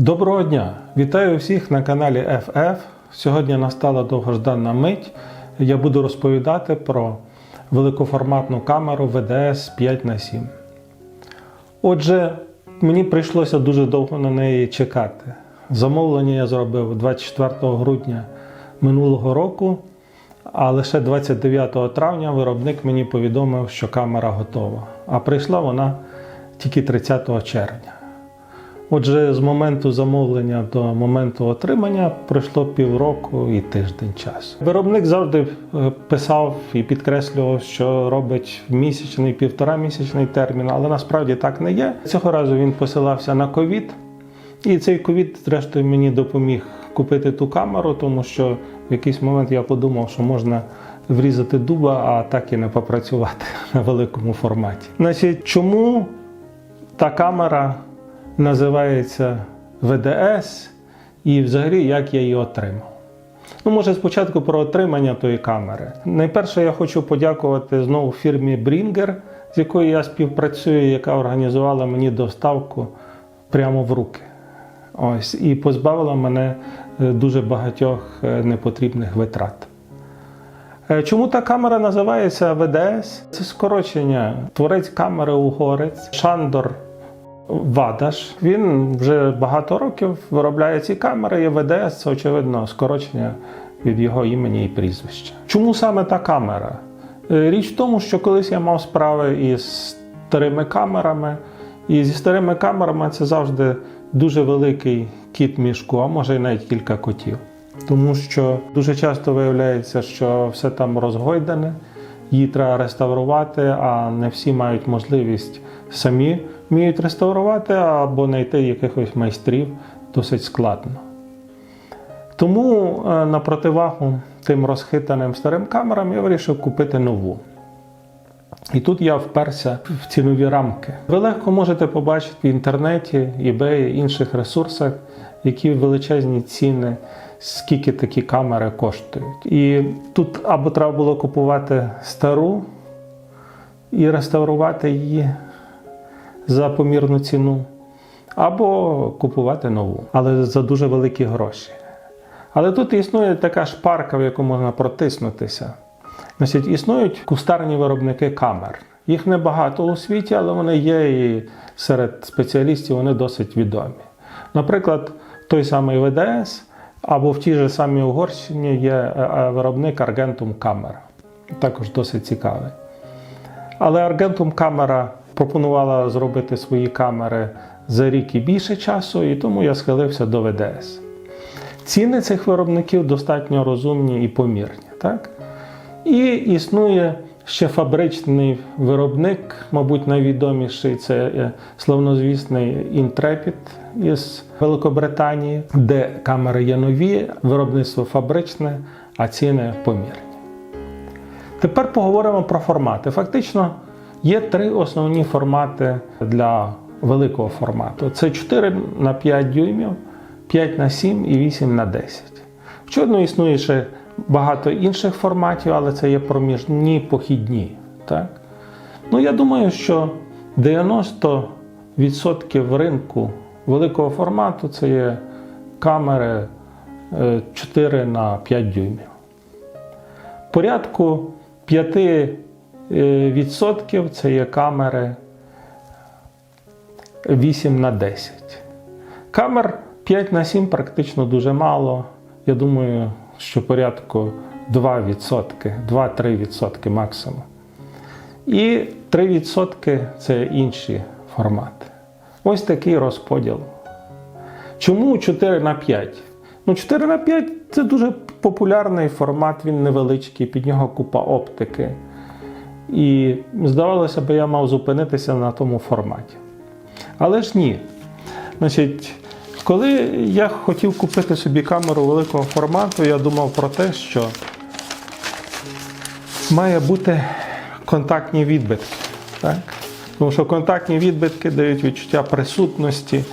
Доброго дня! Вітаю всіх на каналі FF. Сьогодні настала довгожданна мить. Я буду розповідати про великоформатну камеру VDS 5 на 7 Отже, мені прийшлося дуже довго на неї чекати. Замовлення я зробив 24 грудня минулого року, а лише 29 травня виробник мені повідомив, що камера готова. А прийшла вона тільки 30 червня. Отже, з моменту замовлення до моменту отримання пройшло півроку і тиждень часу. Виробник завжди е, писав і підкреслював, що робить місячний, півторамісячний термін, але насправді так не є. Цього разу він посилався на ковід, і цей ковід, зрештою, мені допоміг купити ту камеру, тому що в якийсь момент я подумав, що можна врізати дуба, а так і не попрацювати на великому форматі. Значить, чому та камера називається ВДС і взагалі як я її отримав. Ну, може, спочатку про отримання тої камери. Найперше, я хочу подякувати знову фірмі Bringer, з якою я співпрацюю, яка організувала мені доставку прямо в руки. Ось, і позбавила мене е, дуже багатьох е, непотрібних витрат. Е, Чому та камера називається ВДС? Це скорочення творець камери угорець Шандор Вадаш. Він вже багато років виробляє ці камери, і ВДС це очевидно скорочення від його імені і прізвища. Чому саме та камера? Е, Річ в тому, що колись я мав справи із старими камерами, і зі старими камерами це завжди дуже великий кіт мішку, а може й навіть кілька котів. Тому що дуже часто виявляється, що все там розгойдане, її треба реставрувати, а не всі мають можливість самі вміють реставрувати або знайти якихось майстрів досить складно. Тому е, на противагу тим розхитаним старим камерам я вирішив купити нову. І тут я вперся в цінові рамки. Ви легко можете побачити в інтернеті, eBay, інших ресурсах, які величезні ціни, скільки такі камери коштують. І тут або треба було купувати стару і реставрувати її за помірну ціну, або купувати нову, але за дуже великі гроші. Але тут існує така шпарка, в яку можна протиснутися. Значить, існують кустарні виробники камер. Їх небагато у світі, але вони є і серед спеціалістів вони досить відомі. Наприклад, той самий ВДС або в тій же самій Угорщині є е, е, виробник Argentum Camera. Також досить цікавий. Але Argentum Camera пропонувала зробити свої камери за рік і більше часу, і тому я схилився до ВДС. Ціни цих виробників достатньо розумні і помірні. Так? І існує ще фабричний виробник, мабуть, найвідоміший це е, славнозвісний Intrepid із Великобританії, де камери є нові, виробництво фабричне, а ціни помірні. Тепер поговоримо про формати. Фактично, є три основні формати для великого формату: це 4 на 5 дюймів, 5 на 7 і 8 на 10. Очевидно, існує ще багато інших форматів, але це є проміжні похідні. Так? Ну, я думаю, що 90% ринку великого формату це є камери е, 4 на 5 дюймів. Порядку 5% це є камери 8 на 10. Камер 5 на 7 практично дуже мало. Я думаю, що порядку 2%, 2-3% максимум. І 3% це інші формати. Ось такий розподіл. Чому 4 на 5? Ну, 4 на 5 це дуже популярний формат, він невеличкий, під нього купа оптики. І здавалося б, я мав зупинитися на тому форматі. Але ж ні. Значить, коли я хотів купити собі камеру великого формату, я думав про те, що має бути контактні відбитки. Так? Тому що контактні відбитки дають відчуття присутності,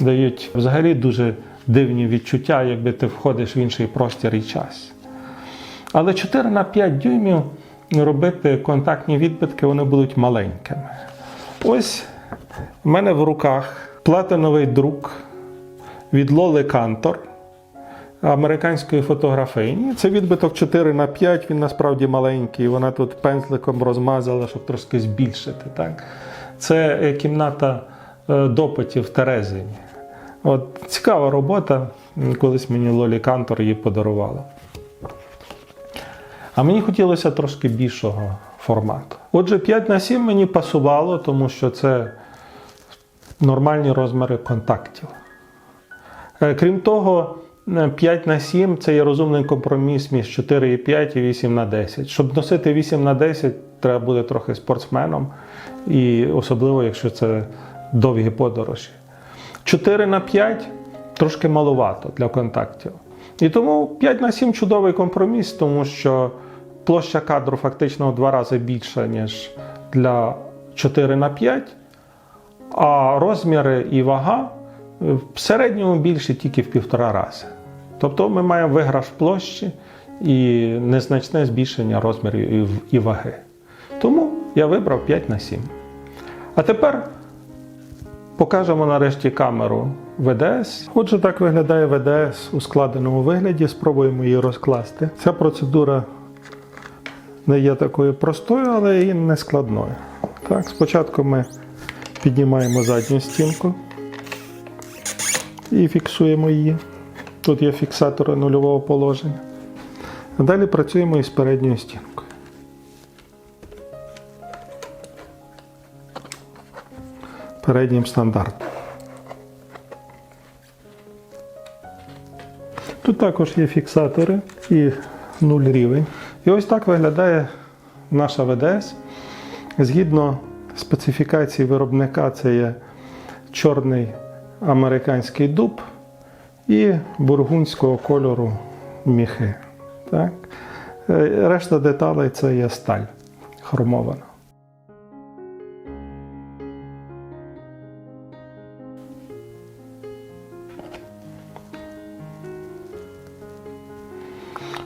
дають взагалі дуже дивні відчуття, якби ти входиш в інший простір і час. Але 4 на 5 дюймів робити контактні відбитки, вони будуть маленькими. Ось в мене в руках платиновий друк від Лоли Кантор, американської фотографині. Це відбиток 4 на 5 він насправді маленький. Вона тут пензликом розмазала, щоб трошки збільшити. Так? Це е, кімната е, допитів в Терезині. От, цікава робота. Колись мені Лолі Кантор її подарувала. А мені хотілося трошки більшого формату. Отже, 5 на 7 мені пасувало, тому що це нормальні розміри контактів. Е, Крім того, е, 5 на 7 це є розумний компроміс між 4,5 і 8 на 10. Щоб носити 8 на 10, треба бути трохи спортсменом, і особливо, якщо це довгі подорожі. 4 на 5 трошки маловато для контактів. І тому 5 на 7 чудовий компроміс, тому що площа кадру фактично в два рази більша, ніж для 4 на 5, а розміри і вага е, в середньому більші тільки в півтора рази. Тобто ми маємо виграш площі і незначне збільшення розмірів і ваги. Тому я вибрав 5 на 7. А тепер Покажемо нарешті камеру ВДС. Отже, так виглядає ВДС у складеному вигляді. Спробуємо її розкласти. Ця процедура не є такою простою, але і не складною. Так, спочатку ми піднімаємо задню стінку і фіксуємо її. Тут є фіксатори нульового положення. А далі працюємо із передньою стінкою. переднім стандартом. Тут також є фіксатори і нуль рівень. І ось так виглядає наша ВДС. Згідно специфікації виробника, це є чорний американський дуб і бургунського кольору міхи. Так? Е, Решта деталей це є сталь хромована.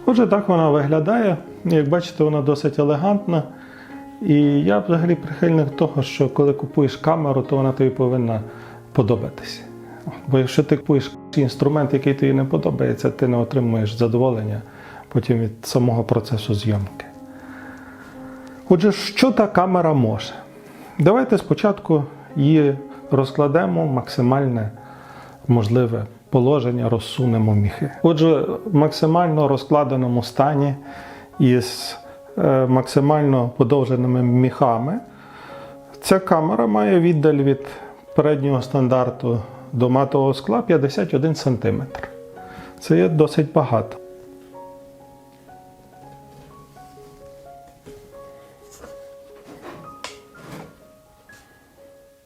Отже, так вона виглядає. Як бачите, вона досить елегантна. І я взагалі прихильник того, що коли купуєш камеру, то вона тобі повинна подобатися. Бо якщо ти купуєш інструмент, який тобі не подобається, ти не отримуєш задоволення потім від самого процесу зйомки. Отже, що та камера може? Давайте спочатку її розкладемо максимальне можливе положення, розсунемо міхи. Отже, в максимально розкладеному стані із е, максимально подовженими міхами ця камера має віддаль від переднього стандарту до матового скла 51 см. Це є досить багато.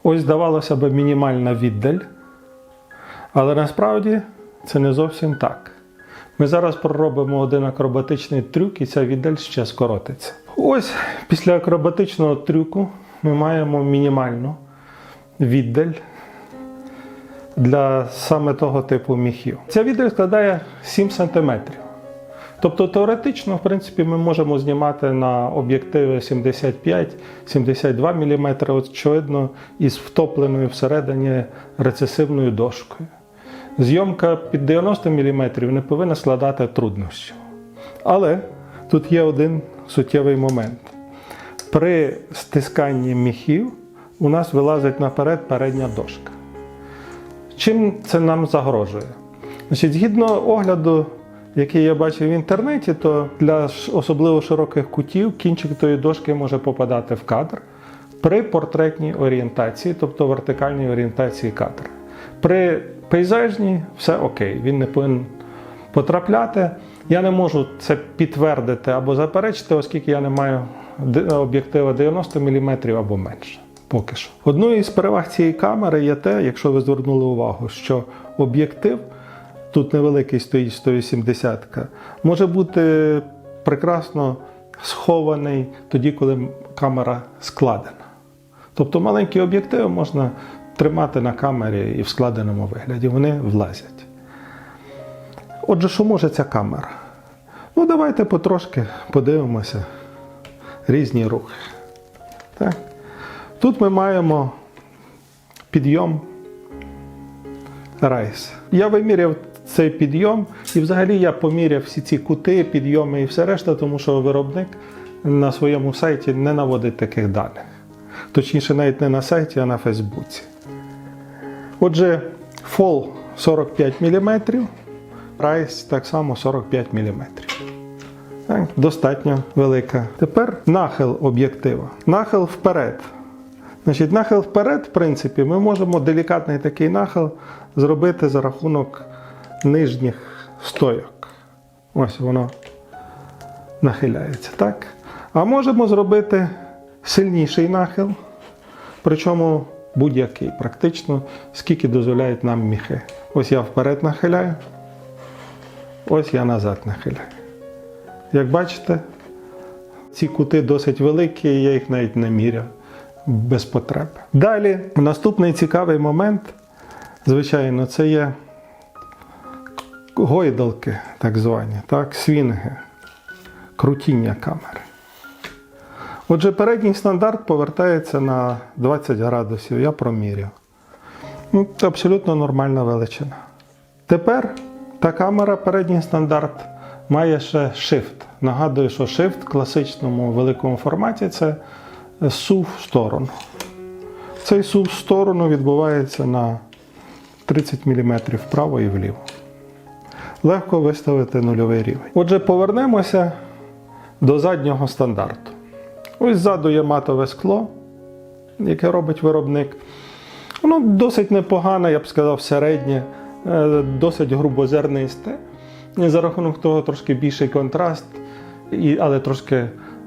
Ось здавалося б мінімальна віддаль, але насправді це не зовсім так. Ми зараз проробимо один акробатичний трюк, і ця віддаль ще скоротиться. Ось після акробатичного трюку ми маємо мінімальну віддаль для саме того типу міхів. Ця віддаль складає 7 см. Тобто теоретично, в принципі, ми можемо знімати на об'єктиви 75-72 мм, очевидно, із втопленою всередині рецесивною дошкою. Зйомка під 90 мм не повинна складати труднощів. Але тут є один суттєвий момент. При стисканні міхів у нас вилазить наперед передня дошка. Чим це нам загрожує? Значить, згідно огляду, який я бачив в інтернеті, то для особливо широких кутів кінчик тої дошки може попадати в кадр при портретній орієнтації, тобто вертикальній орієнтації кадра. При пейзажній все окей, він не повинен потрапляти. Я не можу це підтвердити або заперечити, оскільки я не маю об'єктива 90 мм або менше. Поки що. Одною із переваг цієї камери є те, якщо ви звернули увагу, що об'єктив тут невеликий стоїть 180 може бути прекрасно схований тоді, коли камера складена. Тобто маленькі об'єктиви можна тримати на камері і в складеному вигляді, вони влазять. Отже, що може ця камера? Ну, давайте потрошки подивимося різні рухи. Так? Тут ми маємо підйом Райс. Я виміряв цей підйом, і взагалі я поміряв всі ці кути, підйоми і все решта, тому що виробник на своєму сайті не наводить таких даних. Точніше, навіть не на сайті, а на Фейсбуці. Отже, фол 45 мм, райс так само 45 мм. Так, достатньо велика. Тепер нахил об'єктива. Нахил вперед. Значить, нахил вперед, в принципі, ми можемо делікатний такий нахил зробити за рахунок нижніх стойок. Ось воно нахиляється, так? А можемо зробити сильніший нахил, причому будь-який, практично, скільки дозволяють нам міхи. Ось я вперед нахиляю, ось я назад нахиляю. Як бачите, ці кути досить великі, я їх навіть не міряв без потреби. Далі, наступний цікавий момент, звичайно, це є гойдалки, так звані, так, свінги, крутіння камери. Отже, передній стандарт повертається на 20 градусів, я проміряв. Ну, абсолютно нормальна величина. Тепер та камера, передній стандарт, має ще Shift. Нагадую, що Shift в класичному великому форматі це сув в сторону. Цей сув в сторону відбувається на 30 мм вправо і вліво. Легко виставити нульовий рівень. Отже, повернемося до заднього стандарту. Ось ззаду є матове скло, яке робить виробник. Воно досить непогане, я б сказав, середнє, е, досить грубозернисте. І за рахунок того трошки більший контраст, але трошки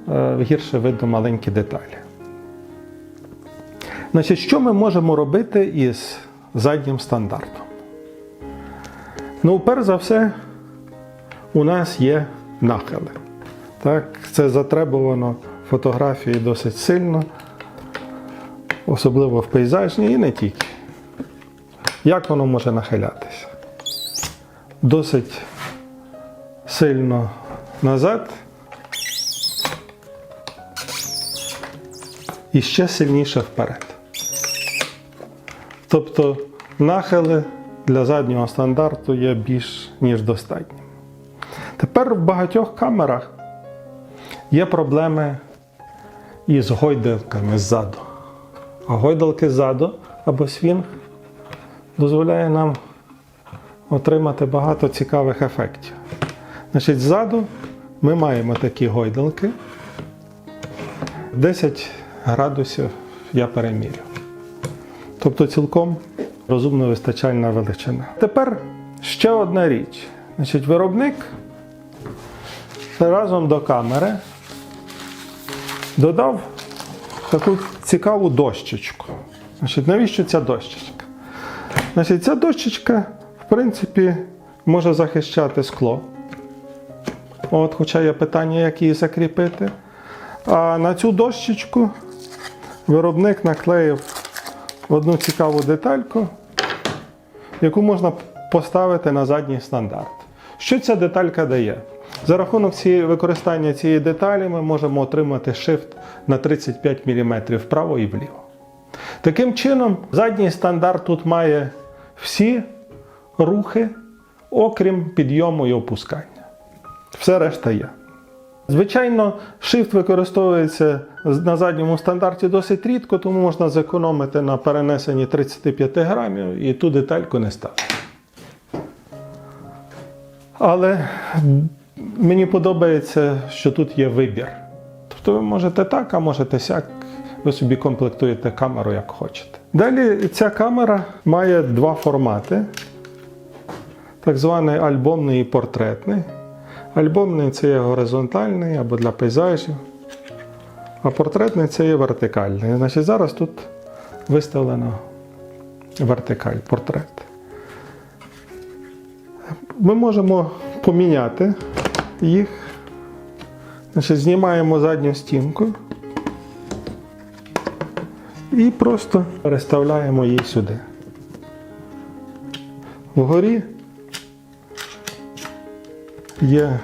е, гірше видно маленькі деталі. Значить, що ми можемо робити із заднім стандартом? Ну, перш за все, у нас є нахили. Так, це затребувано фотографії досить сильно, особливо в пейзажній і не тільки. Як воно може нахилятися? Досить сильно назад і ще сильніше вперед. Тобто нахили для заднього стандарту є більш ніж достатні. Тепер в багатьох камерах є проблеми із гойдалками ззаду. А гойдалки ззаду або свінг дозволяє нам отримати багато цікавих ефектів. Значить, ззаду ми маємо такі гойдалки. 10 градусів я переміряв. Тобто цілком розумно вистачальна величина. Тепер ще одна річ. Значить, виробник разом до камери додав таку цікаву дощечку. Значить, навіщо ця дощечка? Значить, ця дощечка, в принципі, може захищати скло. От, хоча є питання, як її закріпити. А на цю дощечку виробник наклеїв одну цікаву детальку, яку можна поставити на задній стандарт. Що ця деталька дає? За рахунок цієї, використання цієї деталі ми можемо отримати shift на 35 мм вправо і вліво. Таким чином, задній стандарт тут має всі рухи, окрім підйому і опускання. Все решта є. Звичайно, shift використовується на задньому стандарті досить рідко, тому можна зекономити на перенесенні 35 грамів і ту детальку не ставити. Але мені подобається, що тут є вибір. Тобто ви можете так, а можете сяк. Ви собі комплектуєте камеру як хочете. Далі ця камера має два формати: так званий альбомний і портретний. Альбомний це є горизонтальний або для пейзажів, а портретний це є вертикальний. Значить, зараз тут виставлено вертикаль, портрет. Ми можемо поміняти їх. Значить, знімаємо задню стінку і просто переставляємо її сюди. Вгорі є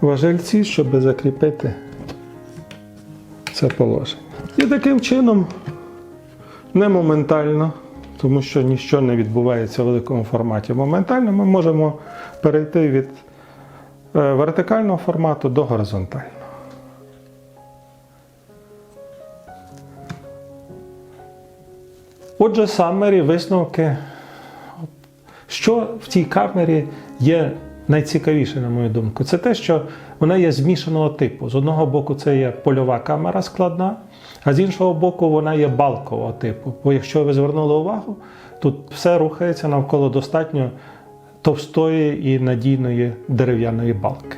важельці, щоб закріпити це положення. І таким чином, не моментально, тому що нічого не відбувається в великому форматі. Моментально ми можемо перейти від е, вертикального формату до горизонтального. Отже, Summary, висновки. Що в цій камері є найцікавіше, на мою думку, це те, що вона є змішаного типу. З одного боку, це є польова камера складна, а з іншого боку, вона є балкового типу. Бо якщо ви звернули увагу, тут все рухається навколо достатньо товстої і надійної дерев'яної балки.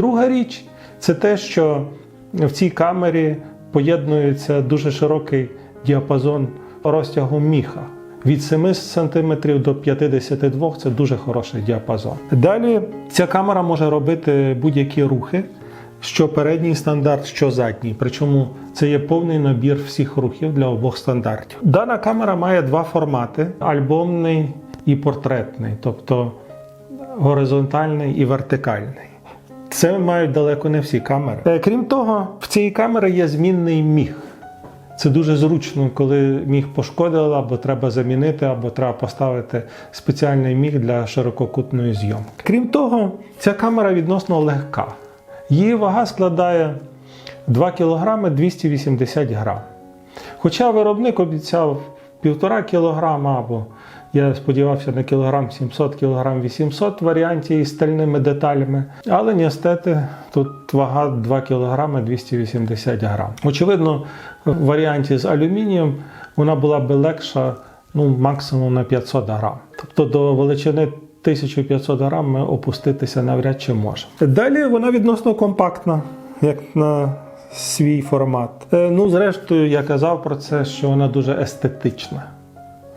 А річ це те, що в цій камері поєднується дуже широкий діапазон розтягу міха. Від 7 см до 52 це дуже хороший діапазон. Далі ця камера може робити будь-які рухи, що передній стандарт, що задній. Причому це є повний набір всіх рухів для обох стандартів. Дана камера має два формати: альбомний і портретний, тобто горизонтальний і вертикальний. Це мають далеко не всі камери. Е, Крім того, в цій камері є змінний міг. Це дуже зручно, коли міг пошкодили, або треба замінити, або треба поставити спеціальний міг для ширококутної зйомки. Крім того, ця камера відносно легка. Її вага складає 2 кг 280 грам. Хоча виробник обіцяв 1,5 кг або я сподівався на кілограм 700, кілограм 800 в варіанті із стальними деталями. Але ніестети, тут вага 2 кг 280 грам. Очевидно, в варіанті з алюмінієм вона була би легша ну, максимум на 500 грам. Тобто до величини 1500 грам ми опуститися навряд чи можемо. Далі вона відносно компактна, як на свій формат. Е, Ну, зрештою, я казав про це, що вона дуже естетична.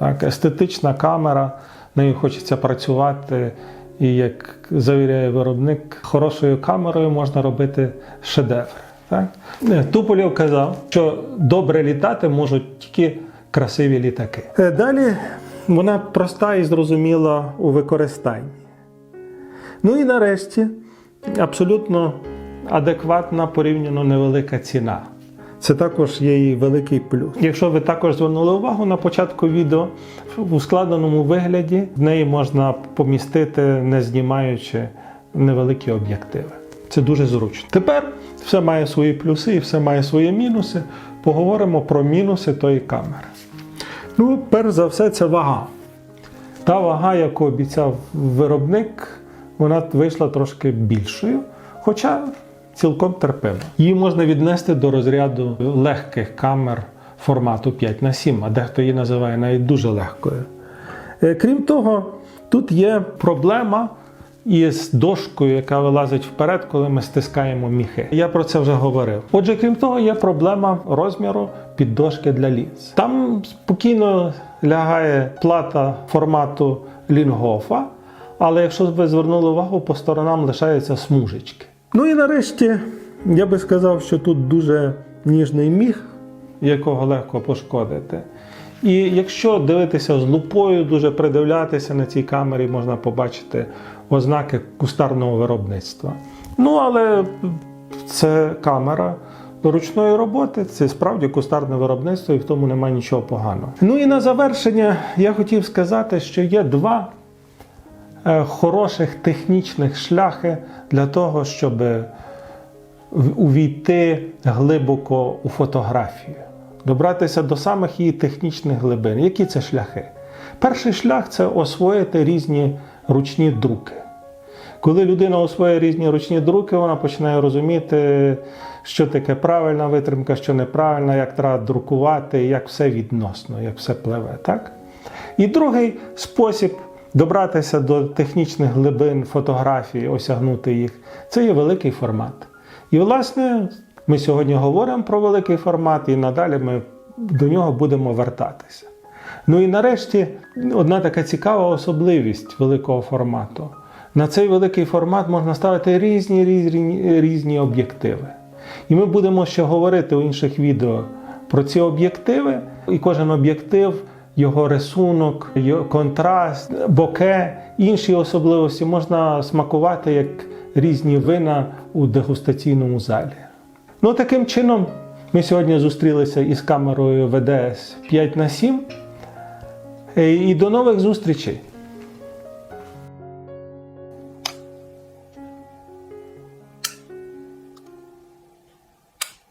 Так, естетична камера, нею хочеться працювати. І як завіряє виробник, хорошою камерою можна робити шедевр. Так? Е, Туполєв казав, що добре літати можуть тільки красиві літаки. Е, Далі вона проста і зрозуміла у використанні. Ну і нарешті абсолютно адекватна порівняно невелика ціна. Це також є її великий плюс. Якщо ви також звернули увагу на початку відео, у складеному вигляді в неї можна помістити, не знімаючи невеликі об'єктиви. Це дуже зручно. Тепер все має свої плюси і все має свої мінуси. Поговоримо про мінуси тої камери. Ну, перш за все, це вага. Та вага, яку обіцяв виробник, вона вийшла трошки більшою. Хоча цілком терпимо. Її можна віднести до розряду легких камер формату 5 на 7, а дехто її називає навіть дуже легкою. Е, Крім того, тут є проблема із дошкою, яка вилазить вперед, коли ми стискаємо міхи. Я про це вже говорив. Отже, крім того, є проблема розміру піддошки для лінз. Там спокійно лягає плата формату лінгофа, але якщо ви звернули увагу, по сторонам лишаються смужечки. Ну і нарешті я би сказав, що тут дуже ніжний міг, якого легко пошкодити. І якщо дивитися з лупою, дуже придивлятися на цій камері, можна побачити ознаки кустарного виробництва. Ну, але це камера ручної роботи, це справді кустарне виробництво, і в тому немає нічого поганого. Ну і на завершення я хотів сказати, що є два хороших технічних шляхи для того, щоб увійти глибоко у фотографію, добратися до самих її технічних глибин. Які це шляхи? Перший шлях це освоїти різні ручні друки. Коли людина освоює різні ручні друки, вона починає розуміти, що таке правильна витримка, що неправильна, як треба друкувати, як все відносно, як все пливе. Так? І другий спосіб добратися до технічних глибин фотографії, осягнути їх, це є великий формат. І, власне, ми сьогодні говоримо про великий формат, і надалі ми до нього будемо вертатися. Ну і нарешті одна така цікава особливість великого формату. На цей великий формат можна ставити різні різні, різні об'єктиви. І ми будемо ще говорити у інших відео про ці об'єктиви, і кожен об'єктив, його рисунок, його контраст, боке, інші особливості можна смакувати як різні вина у дегустаційному залі. Ну, таким чином, ми сьогодні зустрілися із камерою ВДС 5 на 7 Е, І до нових зустрічей!